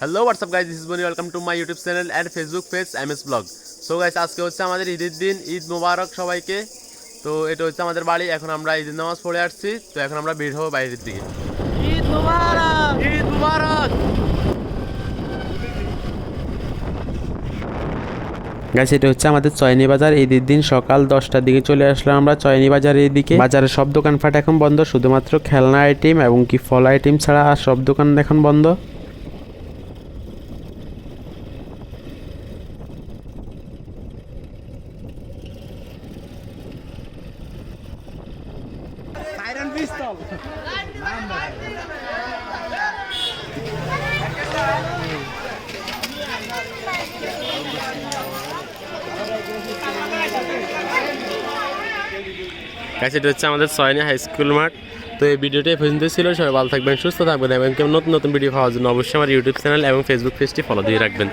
Hello WhatsApp guys this is Boni welcome to my YouTube channel and Facebook page M S blog so guys আজকে হচ্ছে আমাদের ঈদের দিন ঈদ মোবারক সবাইকে। তো এটা হচ্ছে আমাদের বাড়ি। এখন আমরা ঈদের নামাজ পড়ে আসছি। তো এখন আমরা বের হব বাইরের দিকে। ঈদ মুবারক! ঈদ মুবারক! গাছ এটা হচ্ছে আমাদের চয়নি বাজার। ঈদের দিন সকাল দশটার দিকে চলে আসলাম আমরা চয়নি বাজারের এদিকে। বাজারের সব দোকানপাট এখন বন্ধ। শুধুমাত্র খেলনা আইটেম এবং কি ফল আইটেম ছাড়া আর সব দোকান এখন বন্ধ। আয়রন পিস্তল গাইজ এটা হচ্ছে আমাদের সয়নি হাই স্কুল মাঠ। তো এই ভিডিওটি পর্যন্ত ছিল। সবাই ভালো থাকবেন, সুস্থ থাকবেন এবং নতুন নতুন ভিডিও পাওয়ার জন্য অবশ্যই আমার ইউটিউব চ্যানেল এবং ফেসবুক পেজটি ফলো দিয়ে রাখবেন।